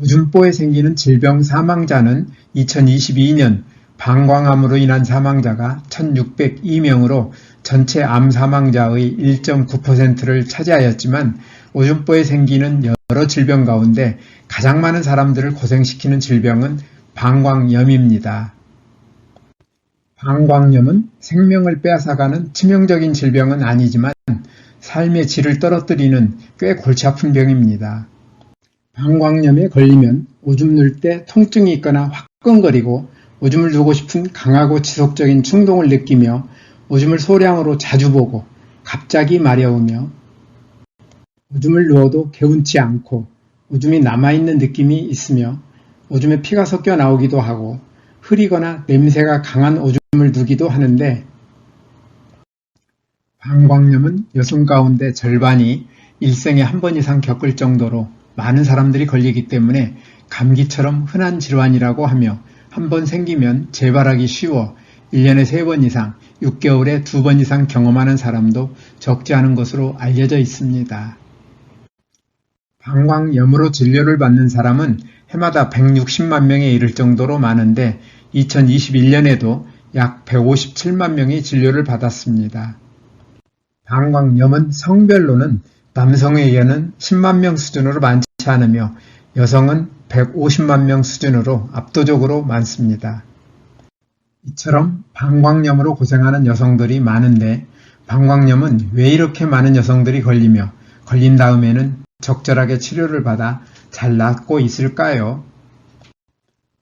오줌보에 생기는 질병 사망자는 2022년 방광암으로 인한 사망자가 1602명으로 전체 암 사망자의 1.9%를 차지하였지만 오줌보에 생기는 여러 질병 가운데 가장 많은 사람들을 고생시키는 질병은 방광염입니다. 방광염은 생명을 빼앗아가는 치명적인 질병은 아니지만 삶의 질을 떨어뜨리는 꽤 골치 아픈 병입니다. 방광염에 걸리면 오줌 눌 때 통증이 있거나 화끈거리고 오줌을 누고 싶은 강하고 지속적인 충동을 느끼며 오줌을 소량으로 자주 보고 갑자기 마려우며 오줌을 누워도 개운치 않고 오줌이 남아있는 느낌이 있으며 오줌에 피가 섞여 나오기도 하고 흐리거나 냄새가 강한 오줌을 누기도 하는데 방광염은 여성 가운데 절반이 일생에 한 번 이상 겪을 정도로 많은 사람들이 걸리기 때문에 감기처럼 흔한 질환이라고 하며 한 번 생기면 재발하기 쉬워 1년에 3번 이상, 6개월에 2번 이상 경험하는 사람도 적지 않은 것으로 알려져 있습니다. 방광염으로 진료를 받는 사람은 해마다 160만 명에 이를 정도로 많은데 2021년에도 약 157만 명이 진료를 받았습니다. 방광염은 성별로는 남성에게는 10만 명 수준으로 많지 않으며 여성은 150만 명 수준으로 압도적으로 많습니다. 이처럼 방광염으로 고생하는 여성들이 많은데 방광염은 왜 이렇게 많은 여성들이 걸리며 걸린 다음에는 적절하게 치료를 받아 잘 낫고 있을까요?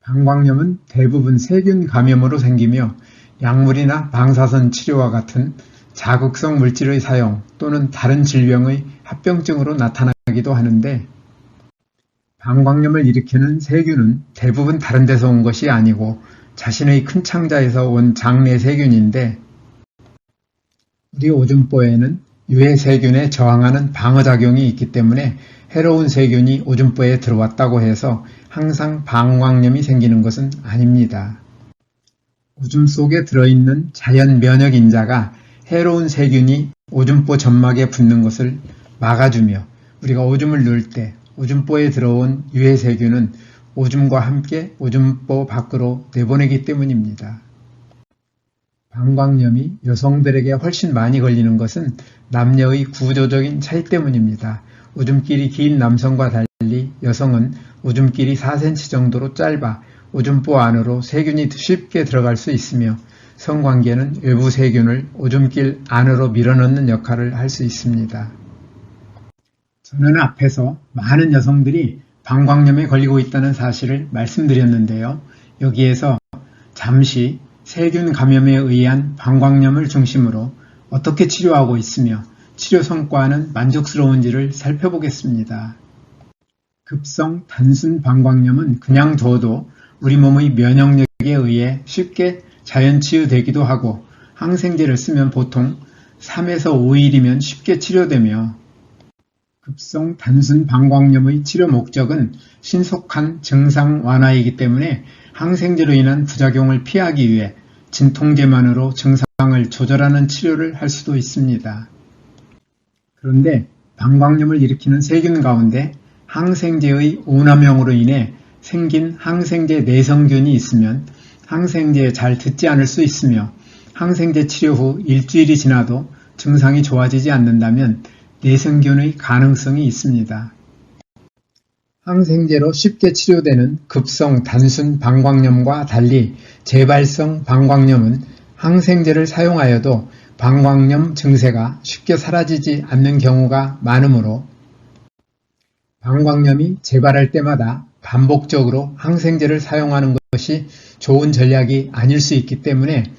방광염은 대부분 세균 감염으로 생기며 약물이나 방사선 치료와 같은 자극성 물질의 사용 또는 다른 질병의 합병증으로 나타나기도 하는데 방광염을 일으키는 세균은 대부분 다른 데서 온 것이 아니고 자신의 큰 창자에서 온 장내 세균인데 우리 오줌보에는 유해 세균에 저항하는 방어작용이 있기 때문에 해로운 세균이 오줌보에 들어왔다고 해서 항상 방광염이 생기는 것은 아닙니다. 오줌 속에 들어있는 자연 면역 인자가 해로운 세균이 오줌보 점막에 붙는 것을 막아주며 우리가 오줌을 누울 때 오줌보에 들어온 유해 세균은 오줌과 함께 오줌보 밖으로 내보내기 때문입니다. 방광염이 여성들에게 훨씬 많이 걸리는 것은 남녀의 구조적인 차이 때문입니다. 오줌길이 긴 남성과 달리 여성은 오줌길이 4cm 정도로 짧아 오줌보 안으로 세균이 쉽게 들어갈 수 있으며 성관계는 외부 세균을 오줌길 안으로 밀어넣는 역할을 할 수 있습니다. 저는 앞에서 많은 여성들이 방광염에 걸리고 있다는 사실을 말씀드렸는데요. 여기에서 잠시 세균 감염에 의한 방광염을 중심으로 어떻게 치료하고 있으며 치료 성과는 만족스러운지를 살펴보겠습니다. 급성 단순 방광염은 그냥 둬도 우리 몸의 면역력에 의해 쉽게 자연 치유되기도 하고 항생제를 쓰면 보통 3에서 5일이면 쉽게 치료되며 급성 단순 방광염의 치료 목적은 신속한 증상 완화이기 때문에 항생제로 인한 부작용을 피하기 위해 진통제만으로 증상을 조절하는 치료를 할 수도 있습니다. 그런데 방광염을 일으키는 세균 가운데 항생제의 오남용으로 인해 생긴 항생제 내성균이 있으면 항생제에 잘 듣지 않을 수 있으며 항생제 치료 후 일주일이 지나도 증상이 좋아지지 않는다면 내성균의 가능성이 있습니다. 항생제로 쉽게 치료되는 급성 단순 방광염과 달리 재발성 방광염은 항생제를 사용하여도 방광염 증세가 쉽게 사라지지 않는 경우가 많으므로 방광염이 재발할 때마다 반복적으로 항생제를 사용하는 것이 좋은 전략이 아닐 수 있기 때문에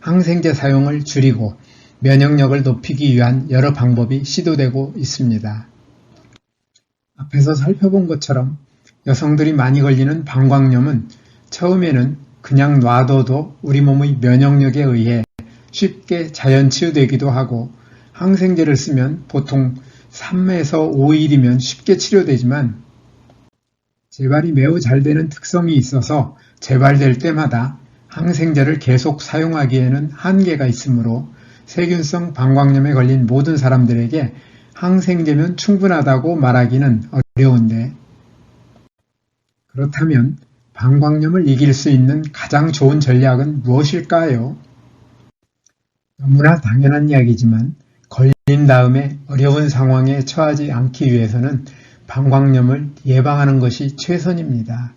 항생제 사용을 줄이고 면역력을 높이기 위한 여러 방법이 시도되고 있습니다. 앞에서 살펴본 것처럼 여성들이 많이 걸리는 방광염은 처음에는 그냥 놔둬도 우리 몸의 면역력에 의해 쉽게 자연 치유되기도 하고 항생제를 쓰면 보통 3에서 5일이면 쉽게 치료되지만 재발이 매우 잘 되는 특성이 있어서 재발될 때마다 항생제를 계속 사용하기에는 한계가 있으므로 세균성 방광염에 걸린 모든 사람들에게 항생제면 충분하다고 말하기는 어려운데 그렇다면 방광염을 이길 수 있는 가장 좋은 전략은 무엇일까요? 너무나 당연한 이야기지만 걸린 다음에 어려운 상황에 처하지 않기 위해서는 방광염을 예방하는 것이 최선입니다.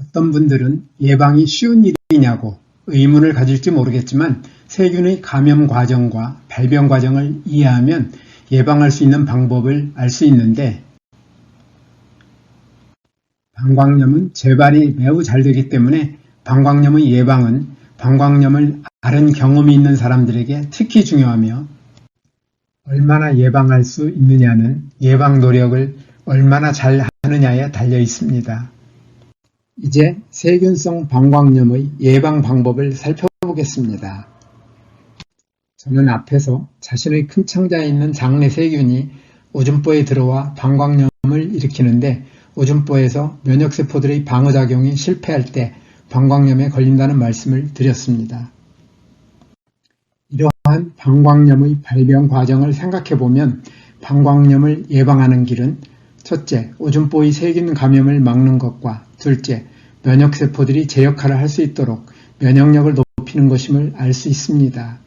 어떤 분들은 예방이 쉬운 일이냐고 의문을 가질지 모르겠지만 세균의 감염 과정과 발병 과정을 이해하면 예방할 수 있는 방법을 알 수 있는데 방광염은 재발이 매우 잘 되기 때문에 방광염의 예방은 방광염을 앓은 경험이 있는 사람들에게 특히 중요하며 얼마나 예방할 수 있느냐는 예방 노력을 얼마나 잘 하느냐에 달려 있습니다. 이제 세균성 방광염의 예방 방법을 살펴보겠습니다. 저는 앞에서 자신의 큰 창자에 있는 장내 세균이 오줌보에 들어와 방광염을 일으키는데 오줌보에서 면역세포들의 방어작용이 실패할 때 방광염에 걸린다는 말씀을 드렸습니다. 이러한 방광염의 발병 과정을 생각해 보면 방광염을 예방하는 길은 첫째, 오줌보의 세균 감염을 막는 것과 둘째, 면역세포들이 제 역할을 할 수 있도록 면역력을 높이는 것임을 알 수 있습니다.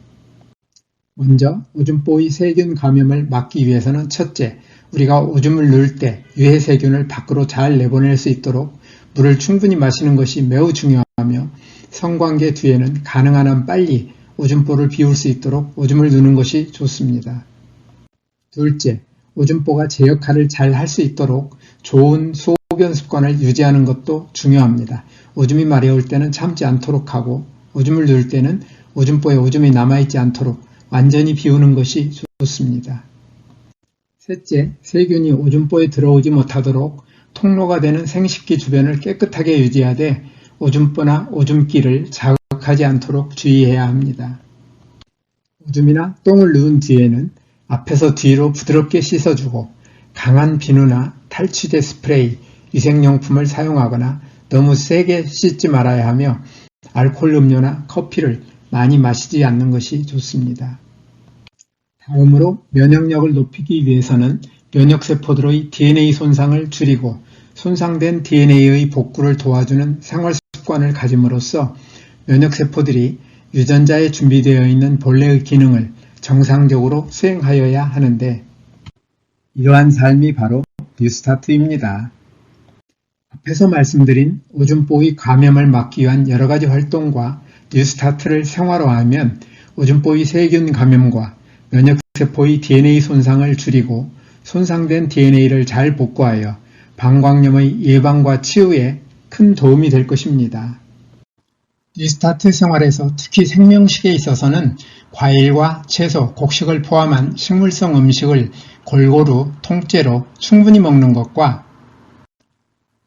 먼저 오줌보의 세균 감염을 막기 위해서는 첫째, 우리가 오줌을 누울 때 유해 세균을 밖으로 잘 내보낼 수 있도록 물을 충분히 마시는 것이 매우 중요하며 성관계 뒤에는 가능한 한 빨리 오줌보를 비울 수 있도록 오줌을 누는 것이 좋습니다. 둘째, 오줌보가 제 역할을 잘 할 수 있도록 좋은 소변 습관을 유지하는 것도 중요합니다. 오줌이 마려울 때는 참지 않도록 하고 오줌을 누울 때는 오줌보에 오줌이 남아있지 않도록 완전히 비우는 것이 좋습니다. 셋째, 세균이 오줌보에 들어오지 못하도록 통로가 되는 생식기 주변을 깨끗하게 유지하되 오줌보나 오줌기를 자극하지 않도록 주의해야 합니다. 오줌이나 똥을 누운 뒤에는 앞에서 뒤로 부드럽게 씻어주고 강한 비누나 탈취제 스프레이, 위생용품을 사용하거나 너무 세게 씻지 말아야 하며 알코올 음료나 커피를 많이 마시지 않는 것이 좋습니다. 다음으로 면역력을 높이기 위해서는 면역세포들의 DNA 손상을 줄이고 손상된 DNA의 복구를 도와주는 생활 습관을 가짐으로써 면역세포들이 유전자에 준비되어 있는 본래의 기능을 정상적으로 수행하여야 하는데 이러한 삶이 바로 뉴스타트입니다. 앞에서 말씀드린 오줌보의 감염을 막기 위한 여러 가지 활동과 뉴스타트를 생활화하면 오줌보의 세균 감염과 면역세포의 DNA 손상을 줄이고 손상된 DNA를 잘 복구하여 방광염의 예방과 치유에 큰 도움이 될 것입니다. 뉴스타트 생활에서 특히 생명식에 있어서는 과일과 채소, 곡식을 포함한 식물성 음식을 골고루 통째로 충분히 먹는 것과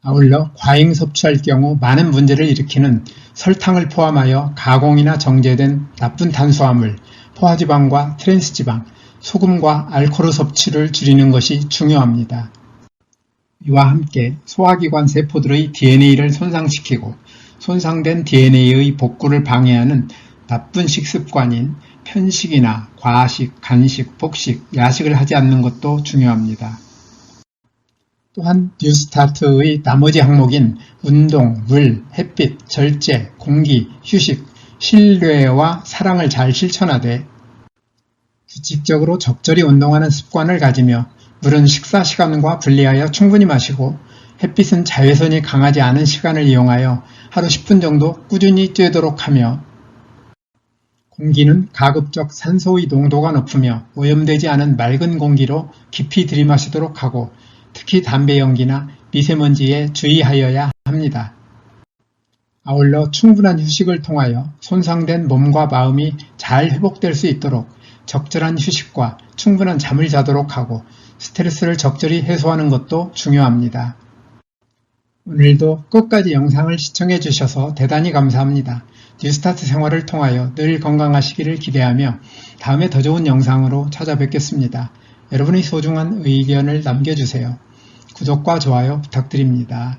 아울러 과잉 섭취할 경우 많은 문제를 일으키는 설탕을 포함하여 가공이나 정제된 나쁜 탄수화물, 포화지방과 트랜스지방, 소금과 알코올 섭취를 줄이는 것이 중요합니다. 이와 함께 소화기관 세포들의 DNA를 손상시키고 손상된 DNA의 복구를 방해하는 나쁜 식습관인 편식이나 과식, 간식, 폭식, 야식을 하지 않는 것도 중요합니다. 또한 뉴스타트의 나머지 항목인 운동, 물, 햇빛, 절제, 공기, 휴식, 신뢰와 사랑을 잘 실천하되 규칙적으로 적절히 운동하는 습관을 가지며 물은 식사 시간과 분리하여 충분히 마시고 햇빛은 자외선이 강하지 않은 시간을 이용하여 하루 10분 정도 꾸준히 쬐도록 하며 공기는 가급적 산소의 농도가 높으며 오염되지 않은 맑은 공기로 깊이 들이마시도록 하고 특히 담배 연기나 미세먼지에 주의하여야 합니다. 아울러 충분한 휴식을 통하여 손상된 몸과 마음이 잘 회복될 수 있도록 적절한 휴식과 충분한 잠을 자도록 하고 스트레스를 적절히 해소하는 것도 중요합니다. 오늘도 끝까지 영상을 시청해 주셔서 대단히 감사합니다. 뉴스타트 생활을 통하여 늘 건강하시기를 기대하며 다음에 더 좋은 영상으로 찾아뵙겠습니다. 여러분의 소중한 의견을 남겨주세요. 구독과 좋아요 부탁드립니다.